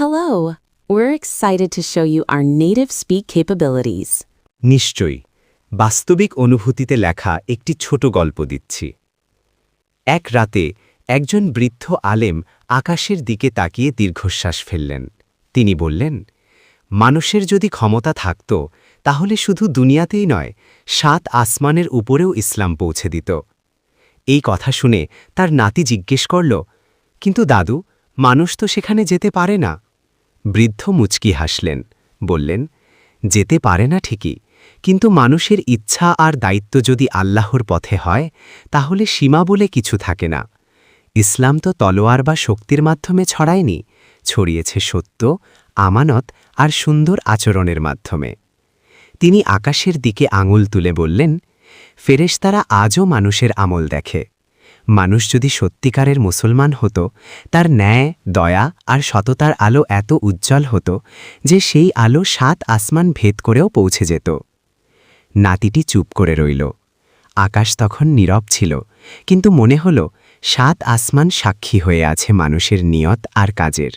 Hello. We're excited to show you our native speak capabilities. নিশ্চয়ই, বাস্তবিক অনুভূতিতে লেখা একটি ছোট গল্প দিচ্ছি এক রাতে একজন বৃদ্ধ আলেম আকাশের দিকে তাকিয়ে দীর্ঘশ্বাস ফেললেন তিনি বললেন, মানুষের যদি ক্ষমতা থাকত, তাহলে শুধু দুনিয়াতেই নয়, সাত আসমানের উপরেও ইসলাম পৌঁছে দিত এই কথা শুনে তার নাতি জিজ্ঞেস করল, কিন্তু দাদু, মানুষ তো সেখানে যেতে পারে না বৃদ্ধ মুচকি হাসলেন, বললেন, যেতে পারে না ঠিকই, কিন্তু মানুষের ইচ্ছা আর দায়িত্ব যদি আল্লাহর পথে হয়, তাহলে সীমা বলে কিছু থাকে না। ইসলাম তো তলোয়ার বা শক্তির মাধ্যমে ছড়ায়নি, ছড়িয়েছে সত্য, আমানত আর সুন্দর আচরণের মাধ্যমে। তিনি আকাশের দিকে আঙুল তুলে বললেন, ফেরেশতারা আজও মানুষের আমল দেখে। মানুষ যদি সত্যিকারের মুসলমান হতো, তার ন্যায়, দয়া আর সততার আলো এত উজ্জ্বল হতো যে সেই আলো সাত আসমান ভেদ করেও পৌঁছে যেত। নাতিটি চুপ করে রইল। আকাশ তখন নীরব ছিল, কিন্তু মনে হল সাত আসমান সাক্ষী হয়ে আছে মানুষের নিয়ত আর কাজের।